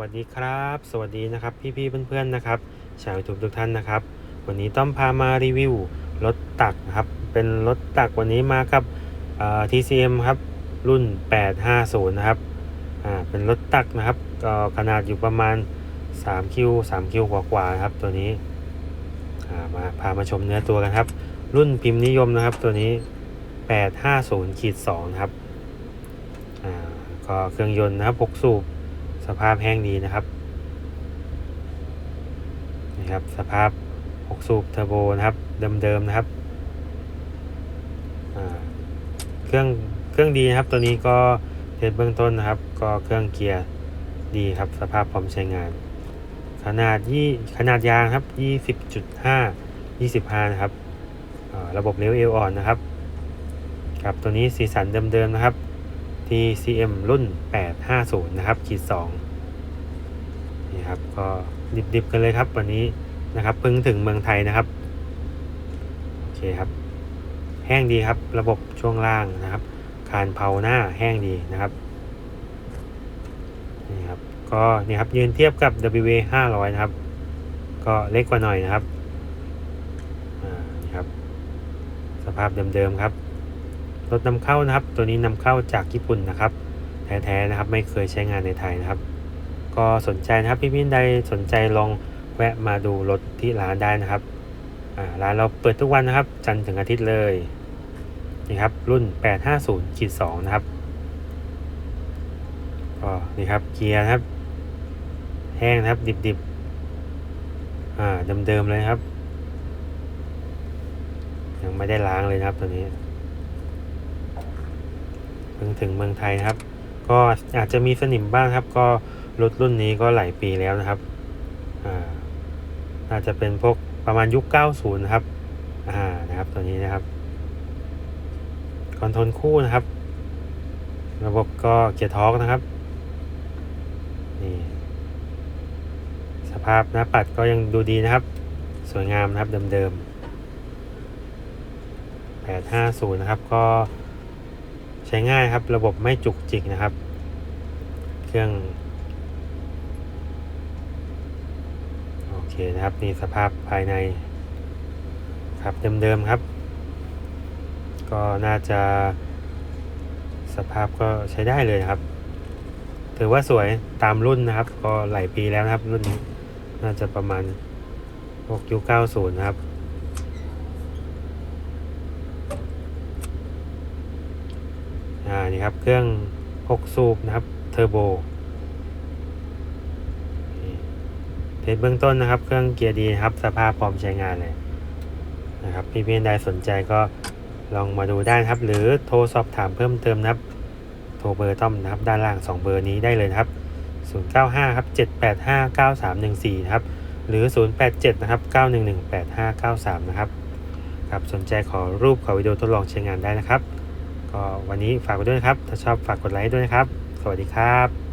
วัสดีครับ สวัสดีนะครับพี่ๆเพื่อนๆนะครับชาวยูทูบทุกท่านนะครับ วันนี้ต้อมพามารีวิวรถตักนะครับ เป็นรถตักวันนี้มากับ TCM ครับ รุ่น 850 นะครับอ่าเป็นรถตักนะครับก็ขนาดอยู่ประมาณ3คิว3คิวกว่าๆนะครับตัวนี้อ่ามาพามาชมเนื้อตัวกันครับ รุ่นพิมพ์นิยมนะครับตัวนี้ 850ขีด2ครับอ่าก็เครื่องยนต์นะครับ6สูบ สภาพแห้งดีนะครับนี่ครับ สภาพ 6 สูบเทอร์โบนะครับ เดิมๆนะครับ เครื่องเครื่องดีนะครับ ตัวนี้ก็เทสเบื้องต้นนะครับ ก็เครื่องเกียร์ดีครับ สภาพพร้อมใช้งาน ขนาดยี่ขนาดยางครับ20.5 25 นะครับ ระบบเลเวเอลอ่อนนะครับครับตัวนี้สีสันเดิมๆนะครับ TCM รุ่น 850 นะครับขีด2 นี่ครับก็ดิบๆกันเลยครับ วันนี้นะครับเพิ่งถึงเมืองไทยนะครับโอเคครับ แห้งดีครับ ระบบช่วงล่างนะครับ คานเผาหน้าแห้งดีนะครับนี่ครับก็นี่ครับยืนเทียบกับ WA 500 นะครับ ก็เล็กกว่าหน่อยนะครับนี่ครับ สภาพเดิมๆครับรถนำเข้านะครับ ตัวนี้นำเข้าจากญี่ปุ่นนะครับ แท้ๆนะครับ ไม่เคยใช้งานในไทยนะครับ ก็สนใจนะครับพี่ๆใดสนใจลองแวะมาดูรถที่ร้านได้นะครับอ่าร้านเราเปิดทุกวันนะครับ จันทร์ถึงอาทิตย์เลยนี่ครับรุ่น 850ขีด2นะครับก็นี่ครับเกียร์นะครับ แห้งนะครับดิบๆอ่าเดิมๆเลยครับ ยังไม่ได้ล้างเลยนะครับตัวนี้เพิ่งถึงเมืองไทยนะครับ ก็อาจจะมีสนิมบ้างครับ ก็ รถรุ่นนี้ก็หลายปีแล้วนะครับอ่าน่าจะเป็นพวกประมาณยุค 90 นะครับอ่านะครับตัวนี้นะครับคอนโทรลคู่นะครับ ระบบก็เกียร์ทอร์กนะครับนี่สภาพหน้าปัดก็ยังดูดีนะครับ สวยงามนะครับเดิมๆ 850 นะครับก็ใช้ง่ายครับระบบไม่จุกจิกนะครับ เครื่อง โอเคนะครับนี่สภาพภายในครับเดิมๆครับ ก็น่าจะสภาพก็ใช้ได้เลยครับ ถือว่าสวยตามรุ่นนะครับ ก็หลายปีแล้วนะครับรุ่นนี้น่าจะประมาณพวกยุค90นะครับอ่านี่ครับเครื่อง6สูบนะครับเทอร์โบนี่ เทสเบื้องต้นนะครับ เครื่องเกียร์ดีครับ สภาพพร้อมใช้งานเลยนะครับพี่เพื่อนใดสนใจก็ลองมาดูได้นครับ หรือโทรสอบถามเพิ่มเติมนะครับ โทรเบอร์ต้อมนะครับ ด้านล่าง 2 เบอร์นี้ได้เลยครับ 095ครับ785 9314นะครับหรือ 087นะครับ911 8593นะครับครับสนใจขอรูปขอวิดีโอทดลองใช้งานได้นะครับ ก็วันนี้ฝากไว้ด้วยนะครับ ถ้าชอบฝากกดไลค์ด้วยนะครับ สวัสดีครับ